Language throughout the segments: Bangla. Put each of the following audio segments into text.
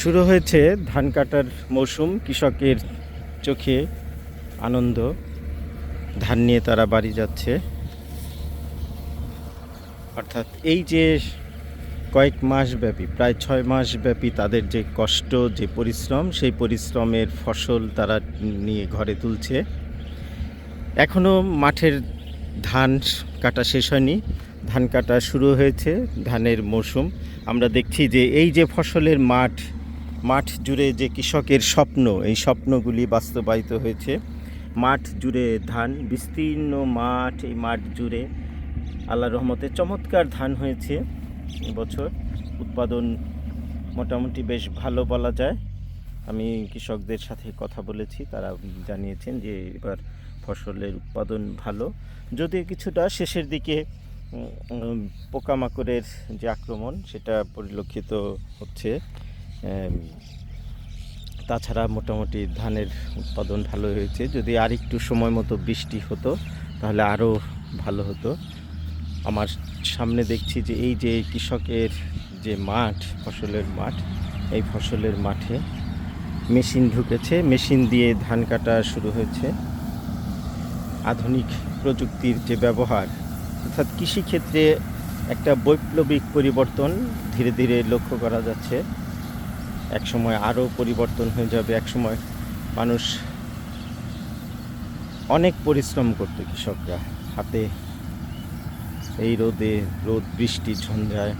শুরু হয়েছে ধান কাটার মৌসুম, কৃষকের চোখে আনন্দ, ধান নিয়ে তারা বাড়ি যাচ্ছে। অর্থাৎ এই যে কয়েক মাস ব্যাপী, প্রায় ছয় মাস ব্যাপী তাদের যে কষ্ট, যে পরিশ্রম, সেই পরিশ্রমের ফসল তারা নিয়ে ঘরে তুলছে। এখনও মাঠের ধান কাটা শেষ হয়নি। ধান কাটা শুরু হয়েছে, ধানের মৌসুম। আমরা দেখছি যে এই যে ফসলের মাঠ মাঠ জুড়ে যে কৃষকের স্বপ্ন, এই স্বপ্নগুলি বাস্তবায়িত হয়েছে। মাঠ জুড়ে ধান, বিস্তীর্ণ মাঠ, এই মাঠ জুড়ে আল্লাহ রহমতে চমৎকার ধান হয়েছে। এবছর উৎপাদন মোটামুটি বেশ ভালো বলা যায়। আমি কৃষকদের সাথে কথা বলেছি, তারা জানিয়েছেন যে এবার ফসলের উৎপাদন ভালো। যদিও কিছুটা শেষের দিকে পোকামাকড়ের যে আক্রমণ, সেটা পরিলক্ষিত হচ্ছে। তাছাড়া মোটামুটি ধানের উৎপাদন ভালো হয়েছে। যদি আর একটু সময় মতো বৃষ্টি হতো, তাহলে আরও ভালো হতো। আমার সামনে দেখছি যে এই যে কৃষকের যে মাঠ, ফসলের মাঠ, এই ফসলের মাঠে মেশিন ঢুকেছে। মেশিন দিয়ে ধান কাটা শুরু হয়েছে। আধুনিক প্রযুক্তির যে ব্যবহার, অর্থাৎ কৃষিক্ষেত্রে একটা বৈপ্লবিক পরিবর্তন ধীরে ধীরে লক্ষ্য করা যাচ্ছে। একসময় আরও পরিবর্তন হয়ে যাবে, একসময় মানুষ অনেক পরিশ্রম করতো কৃষকরা। হাতে এই রোদে, রোদ, বৃষ্টি, ঝঞ্ঝায়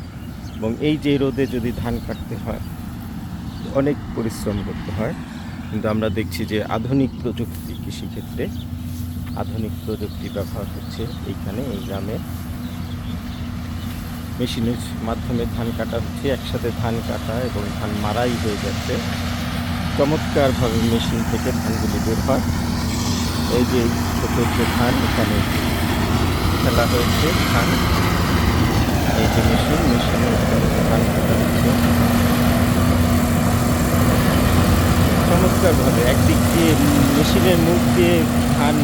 এবং এই যে রোদে যদি ধান কাটতে হয়, অনেক পরিশ্রম করতে হয়। কিন্তু আমরা দেখছি যে আধুনিক প্রযুক্তি কৃষিক্ষেত্রে, আধুনিক প্রযুক্তি ব্যবহার হচ্ছে এইখানে, এই গ্রামে। মেশিনের মাধ্যমে ধান কাটা হচ্ছে, একসাথে ধান কাটা এবং ধান মারাই হয়ে যাচ্ছে। চমৎকারভাবে মেশিন থেকে ধানগুলি বের হয়। এই যে ছোটো যে ধান, এখানে ফেলা হয়েছে ধান। এই যে মেশিন মেশিনের ধান কাটা হচ্ছে। চমৎকারভাবে একদিক দিয়ে মেশিনের মুখ দিয়ে ধান,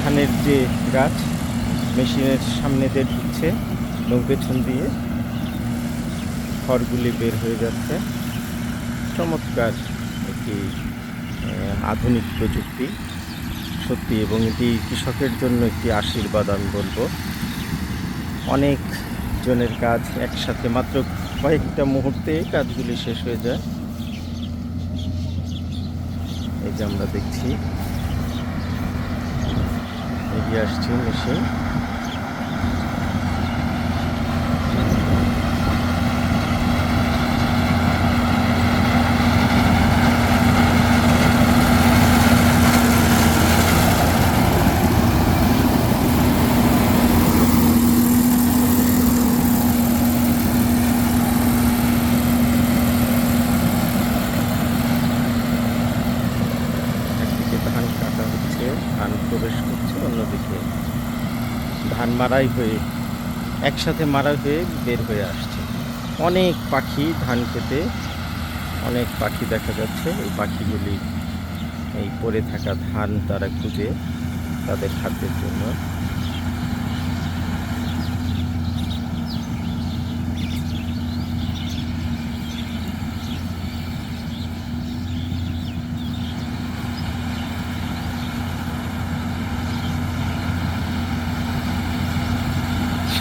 ধানের যে গাছ মেশিনের সামনে দিয়ে ঢুকছে এবং পেছন দিয়ে। খড়গুলি বের হয়ে যাচ্ছে। চমৎকার একটি আধুনিক প্রযুক্তি। সত্যি, এবং এটি কৃষকের জন্য একটি আশীর্বাদ আমি বলব। অনেক জনের কাজ একসাথে, মাত্র কয়েকটা মুহূর্তে কাজগুলি শেষ হয়ে যায়। এই যে আমরা দেখছি এগিয়ে আসছি মেশিন একদিকে ধান কাটা হচ্ছে ধান প্রবেশ করছে, অন্যদিকে ধান মারাই হয়ে, একসাথে মারা হয়ে বের হয়ে আসছে। অনেক পাখি ধান খেতে, অনেক পাখি দেখা যাচ্ছে। এই পাখিগুলি এই পড়ে থাকা ধান তারা খুঁজে তাদের খাদ্যের জন্য।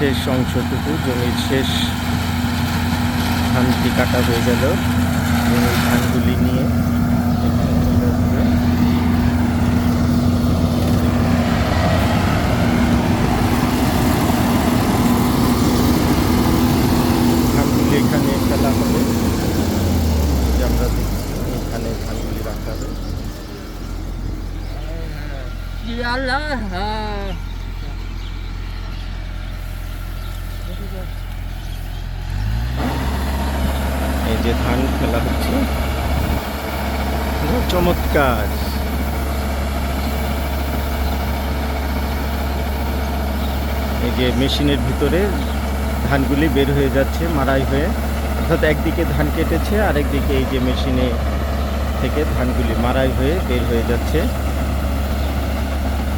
শেষ অংশটুকু, জমির শেষ ধানটি কাটা হয়ে গেল এই ধানগুলি নিয়ে ধানগুলি এখানে আমরা এখানে ধানগুলি Allah. ah. এই যে ধান ফেলা হচ্ছে চমৎকার। এই যে মেশিনের ভিতরে ধানগুলি বের হয়ে যাচ্ছে মারাই হয়ে। অর্থাৎ একদিকে ধান কেটেছে, আরেকদিকে এই যে মেশিনে থেকে ধানগুলি মারাই হয়ে বের হয়ে যাচ্ছে।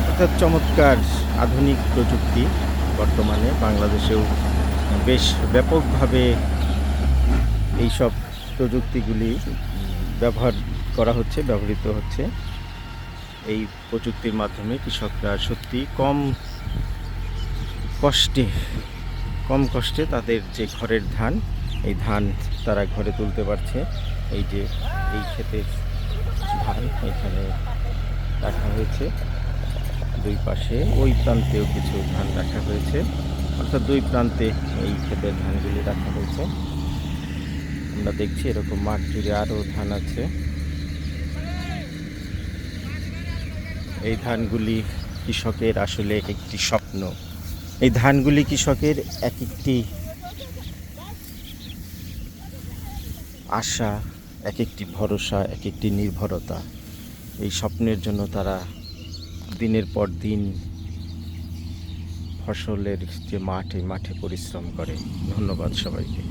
অর্থাৎ চমৎকার আধুনিক প্রযুক্তি বর্তমানে বাংলাদেশেও বেশ ব্যাপকভাবে এই সব প্রযুক্তিগুলি ব্যবহার করা হচ্ছে, ব্যবহৃত হচ্ছে। এই প্রযুক্তির মাধ্যমে কৃষকরা সত্যি কম কষ্টে কম কষ্টে তাদের যে ঘরের ধান, এই ধান তারা ঘরে তুলতে পারছে। এই যে, এই ক্ষেতের ধান এখানে রাখা হয়েছে। দুই পাশে ওই প্রান্তেও কিছু ধান রাখা হয়েছে। অর্থাৎ দুই প্রান্তে এই ক্ষেতের ধানগুলি রাখা হয়েছে। আমরা দেখছি এরকম মাঠ জুড়ে আরও ধান আছে। এই ধানগুলি কৃষকের আসলে এক একটি স্বপ্ন। এই ধানগুলি কৃষকের এক একটি আশা, এক একটি ভরসা, এক একটি নির্ভরতা। এই স্বপ্নের জন্য তারা দিনের পর দিন ফসলের যে মাঠে মাঠে পরিশ্রম করে। ধন্যবাদ সবাইকে।